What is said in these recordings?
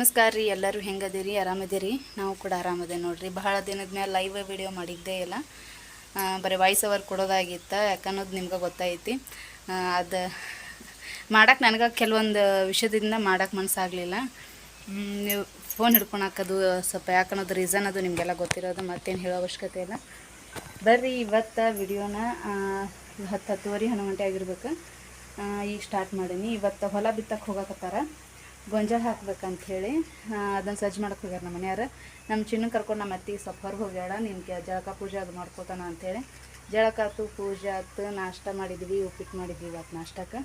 ನಮಸ್ಕಾರ ರೀ, ಎಲ್ಲರೂ ಹೆಂಗದಿರಿ? ಆರಾಮದಿರಿ? ನಾವು ಕೂಡ ಆರಾಮದೆ ನೋಡ್ರಿ. ಬಹಳ ದಿನದ ಮೇಲೆ ಲೈವ್ ವಿಡಿಯೋ ಮಾಡಿದ್ದೇ ಇಲ್ಲ. ಬರೀ ವಾಯ್ಸ್ ಅವರ್ ಕೊಡೋದಾಗಿತ್ತು, ಯಾಕನ್ನೋದು ನಿಮ್ಗೆ ಗೊತ್ತೈತಿ ಅದು ಮಾಡಕ್ಕೆ ನನಗೆ ಕೆಲವೊಂದು ವಿಷಯದಿಂದ ಮಾಡಕ್ಕೆ ಮನಸ್ಸಾಗಲಿಲ್ಲ ನೀವು ಫೋನ್ ಹಿಡ್ಕೊಳಕ್ಕದು ಸ್ವಲ್ಪ ಯಾಕನ್ನೋದು ರೀಸನ್ ಅದು ನಿಮಗೆಲ್ಲ ಗೊತ್ತಿರೋದು, ಮತ್ತೇನು ಹೇಳೋ ಅವಶ್ಯಕತೆ ಇಲ್ಲ. ಬರ್ರಿ, ಇವತ್ತು ವಿಡಿಯೋನ ಹತ್ತು ಹತ್ತುವರೆ ಹನ್ನೊಂದು ಗಂಟೆ ಆಗಿರ್ಬೇಕು. ಈಗ ಸ್ಟಾರ್ಟ್ ಮಾಡೀನಿ. ಇವತ್ತು ಹೊಲ ಬಿತ್ತಕ್ಕೆ ಹೋಗಕತ್ತಾರ. ಗೊಂಜಾಳ ಹಾಕ್ಬೇಕಂಥೇಳಿ ಅದನ್ನು ಸಜ್ಜು ಮಾಡಕ್ಕೆ ಹೋಗ್ಯಾರ ನಮ್ಮ ಮನೆಯವ್ರು ನಮ್ಮ ಚಿನ್ನ ಕರ್ಕೊಂಡು ನಮ್ಮ ಅತ್ತಿಗೆ ಸ್ವಲ್ಪ ಹೊರಗೆ ಹೋಗ್ಯಾಳ, ನಿನ್ಗೆ ಜಳಕ ಪೂಜೆ ಅದು ಮಾಡ್ಕೊತಾನ ಅಂಥೇಳಿ. ಜಳಕ ಆತು ಪೂಜೆ ಆಯ್ತು ನಾಷ್ಟ ಮಾಡಿದ್ವಿ ಉಪ್ಪಿಟ್ಟು ಮಾಡಿದ್ವಿ ಇವತ್ತು ನಾಷ್ಟಕ್ಕೆ.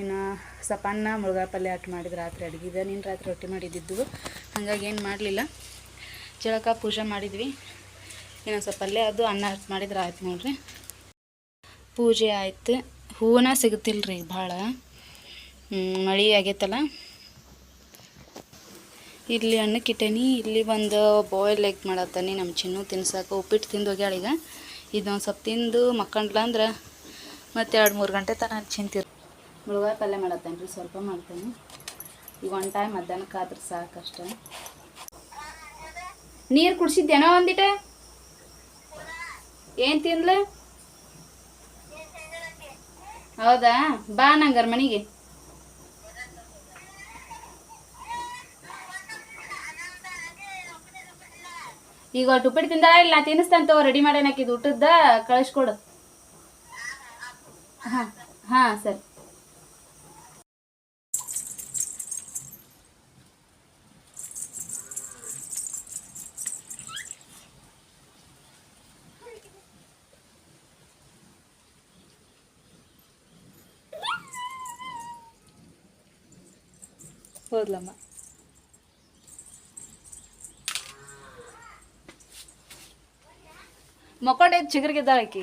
ಇನ್ನು ಸ್ವಲ್ಪ ಅನ್ನ ಮುಳುಗಾ ಪಲ್ಯ ಹಾಕಿ ಮಾಡಿದ್ರು ರಾತ್ರಿ ಅಡುಗೆ ನೀನು ರಾತ್ರಿ ರೊಟ್ಟಿ ಮಾಡಿದ್ದಿದ್ದು? ಹಾಗಾಗಿ ಏನು ಮಾಡಲಿಲ್ಲ. ಜಳಕ ಪೂಜೆ ಮಾಡಿದ್ವಿ. ಇನ್ನು ಸ್ವಲ್ಪ ಪಲ್ಯ ಅದು ಅನ್ನ ಹಾಕಿ ಮಾಡಿದ್ರೆ ಆಯ್ತು ನೋಡ್ರಿ. ಪೂಜೆ ಆಯ್ತು. ಹೂವನ ಸಿಗುತ್ತಿಲ್ಲ ರೀ ಭಾಳ ಮಳೆ ಆಗೈತಲ್ಲ. ಇಲ್ಲಿ ಅಣ್ಣಕ್ಕೆ ಇಟ್ಟೇನಿ ಇಲ್ಲಿ ಒಂದು ಬಾಯ್ಲ್ ಎಗ್ ಮಾಡತ್ತಾನಿ ನಮ್ಮ ಚಿನ್ನು ತಿನ್ಸಕ್ಕೆ ಉಪ್ಪಿಟ್ಟು ತಿಂದು ಹೋಗ್ಯಾಳ ಈಗ. ಇದೊಂದು ಸ್ವಲ್ಪ ತಿಂದು ಮಕ್ಕಂಡ್ಲ ಅಂದ್ರೆ ಮತ್ತೆ ಎರಡು ಮೂರು ಗಂಟೆ ತನಕ ಚಿಂತಿರು ಮುಳುಗಾಯಿ ಪಲ್ಯ ಮಾಡತ್ತೇನೆ ರೀ ಸ್ವಲ್ಪ ಮಾಡ್ತೇನೆ. ಈಗ ಒನ್ ಟೈಮ್ ಮಧ್ಯಾಹ್ನಕ್ಕೆ ಆದ್ರೆ ಸಾಕಷ್ಟ ನೀರು ಕುಡಿಸಿದ್ದೇನೋ ಒಂದಿಟ? ಏನು ತಿನ್ಲ ಹೌದಾ? ಬಾ ನಂಗಾರ ಮನೆಗೆ. ಈಗ ಒಟ್ಟು ತಿಂದ ಇಲ್ಲ, ನಾ ತಿನ್ನಿಸ್ತೇನೆ ರೆಡಿ ಮಾಡ್ಯಾನ ಹಾಕಿದ್ದು ಊಟದ ಕಳಿಸ್ಕೊಡು. ಹಾಂ ಹಾಂ, ಸರಿ. ಹೋದ್ಲಮ್ಮ. ಮಕ್ಕೊಂಡೆ ಚಿಗುರಿಗಿದ್ದಾಳೆ ಆಕಿ.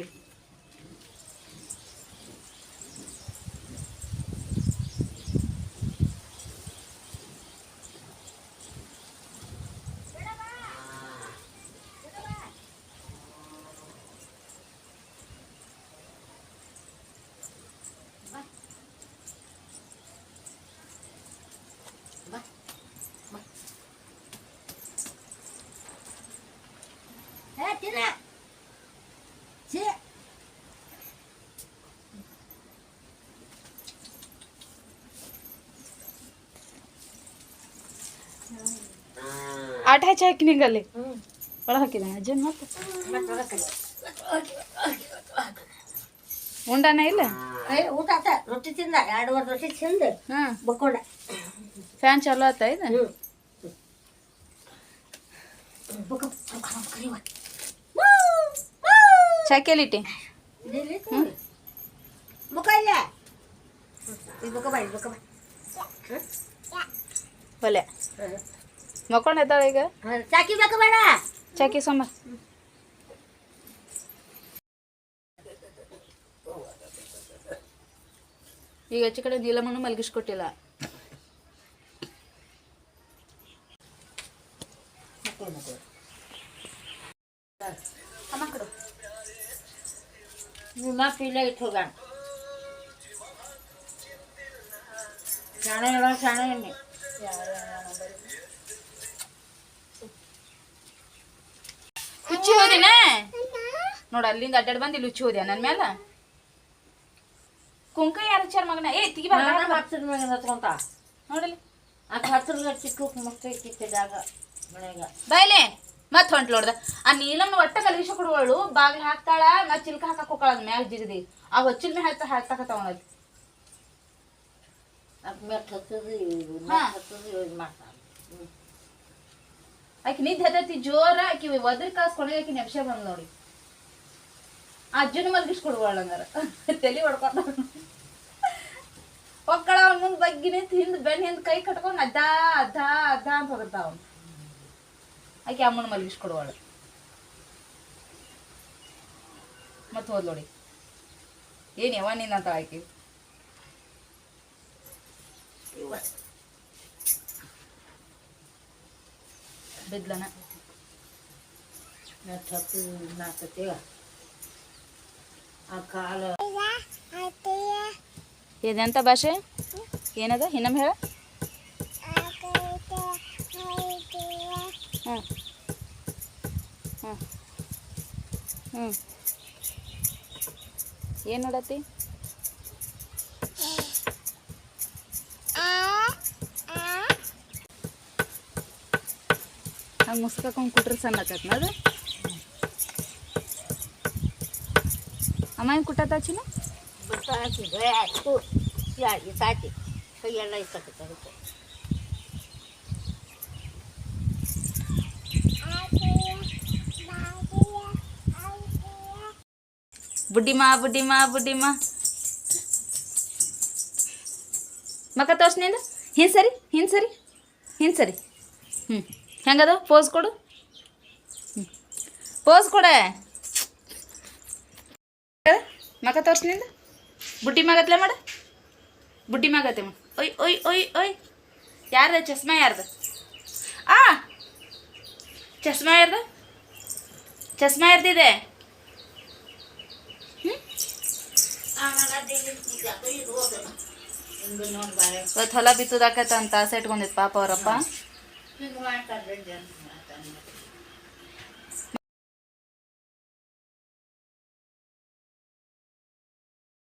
ಆಟ ಹಚ್ಚಿ ಹಾಕಿ ನಿಂಗಲ್ಲಿ ಒಳ ಹಾಕಿದ? ಅಜ್ಜನ್ ಮತ್ತೆ ಉಂಡಾನ ಇಲ್ಲ? ಊಟ ಆತ. ರೊಟ್ಟಿ ತಿಂದ. ಎರಡುವರೆ ರೊಟ್ಟಿ ತಿಂದು. ಹಾಂ. ಬಕ್ಕೊಂಡ. ಫ್ಯಾನ್ ಚಲೋ ಆತ ಇದು? ಚಾಕೆಲಿಟ್ಟಿ ಮುಖ ಇಲ್ಲ. ಬಾಯಿ ಬಕ ಬಾಯಿ. ಒಲೆ. ಮಕ್ಕೊಂಡು ಎದ್ದಾಳ ಈಗ ಚಾಕಿ ಬೇಕು ಬೇಡ ಚಾಕಿ ಸೊಂಬ ಈಗ ಆಚೆ ಕಡೆ ನೀಲಮ್ಮನು ಮಲಗಿಸ್ಕೊಟ್ಟಿಲ್ಲ ಅಮ್ಮ ಕೊಡು ನಿಮ್ಮ ಪಿಲ್ಲ ಇಟ್ಟು ಹೋಗೋಣ ಶಾಣೆ ಹೇಳೋ ಶಾಣೆ ಎಣ್ಣೆ ಹುಚ್ಚಿ ಹೋದಿನ ನೋಡ ಅಲ್ಲಿಂದ ಅಡ್ಡಾಡ್ ಬಂದು ಇಲ್ಲಿ ಉಚ್ಚಿ ಹೋದ್ಯಾ ನನ್ನ ಮೇಲೆ ಕುಂಕ ಯಾರ ಹಚ್ಚಾರ ಮಗನ? ಏ ತಿ ಬೈಲೆ ಹತ್ಕೊಂತ. ನೋಡಲಿ ಅದು ಹತ್ತಿರದ ಚಿಕ್ಕ ಜಾಗ ಮನೆಯಾಗ. ಬಾಯ್ಲೆ ಮತ್ ಹೊಂಟ್ ನೋಡ್ದ. ಆ ನೀಲಮ್ಮ ಒಟ್ಟ ಕಲಗಿಸ ಕೊಡುವಳು ಬಾಗಿಲು ಹಾಕ್ತಾಳ ಮತ್ ಚಿಲ್ಕ ಹಾಕಕ್ ಹೋಗ್ತಾಳ ಅದ್ ಮ್ಯಾಗ ಜಿಗದಿ. ಆ ಹೊಚ್ಚಿನ ಮ್ಯಾಗ ಹಾಕ್ತಾ ಹಾಕ್ತಾಕ ಅವನದು ಅದು ಮೆಟ್ ಹತ್ತದು ಹತ್ತದು ಇದು ಮಾಡ್ತಾನೆ ಆಕಿ ನಿದ್ದೆ ಹತ್ತೈತಿ ಜೋರ ಆಕಿ ಒದ್ರ ಕಾಸ್ ಕೊನೆಗೆ ಆಕಿ ನೆಪ್ಸ ಬಂದ್ ನೋಡಿ. ಅಜ್ಜನ ಮಲ್ಗಿಸ್ ಕೊಡುವಳ ಹಂಗಾರ. ತಲೆ ಹೊಡ್ಕೊಂಡ ಒಕ್ಕಳ ಅವ್ನ ಮುಂದ್ ಬಗ್ಗಿ ನಿಂತ ಹಿಂದ್ ಬೆನ್ ಹಿಂದ್ ಕೈ ಕಟ್ಕೊಂಡ್ ಅದ್ದ ಅದ್ದ ಅದ್ದ ಅಂತ ಹೋಗಿರ್ತಾವ ಅವ್ನು. ಆಕಿ ಅಮ್ಮನ ಮಲ್ಗಿಸ್ ಮತ್ತೆ ಮತ್ ಹೋದ್ ನೋಡಿ. ಏನ್ ಯಾವ ನಿನ್ನ ಅಂತ ಆಕಿ ಬಿದ್ಲನ ಮೆಟ್ ಹತ್ತು ನಾಕತ್ತೀಗ ಆ ಕಾಲು ಇದೆಂತ ಭಾಷೆ? ಏನದ? ಇನ್ನೊಮ್ಮೆ ಹೇಳ. ಹ್ಞೂ ಹ್ಞೂ ಹ್ಞೂ ಏನು ನೋಡತ್ತಿ? ಹಂಗೆ ಮುಸ್ಕಾಕೊಂಡು ಕುಟ್ರೆ ಸಣ್ಣ ಆಕತ್ನ ಅದು? ಅಮ್ಮ ಏನು ಕುಟ್ಟತ್ತ ಚಿನ್ನ? ಭತ್ತ ಹಾಕಿದ್ರೆ ಅಷ್ಟು ಯಾಗಿ ಸಾಕಿ ಕೈಯೆಲ್ಲ ಇರ್ತಕ್ಕಂಥ ಅದಕ್ಕೆ ಬುಡ್ಡಿಮ್ಮ ಬುಡ್ಡಿಮ್ಮ ಬುಡ್ಡಿಮ್ಮ ಮಕ್ಕ ತೋರ್ಸ್ನಿಂದ. ಹಿಂಗೆ ಸರಿ ಹಿಂಗೆ ಸರಿ ಹಿಂಗೆ ಸರಿ. ಹ್ಞೂ ಹೆಂಗದ? ಪೋಸ್ ಕೊಡು. ಪೋಸ್ ಕೊಡೆ. ಮಗ ತೋರ್ಸ್ನಿಂದ. ಬುಟ್ಟಿ ಮಗತ್ಲೆ ಮಾಡ. ಬುಡ್ಡಿ ಮಗತ್ತೆ ಮಾಡ. ಒಯ್ ಒಯ್ ಒಯ್ ಒಯ್. ಯಾರ್ದ? ಚಸ್ಮಾ ಯಾರ್ದ? ಆ! ಚಸ್ಮಾ ಯಾರ್ದ? ಚಸ್ಮಾ ಯಾರ್ದಿದೆ? ಹೊಲ ಬಿತ್ತದಾಕತ್ತ ಅಂತ ಆಸೆ ಇಟ್ಕೊಂಡಿತ್ತು ಪಾಪ ಅವರಪ್ಪ. Pinungatan rin yan. Pinungatan.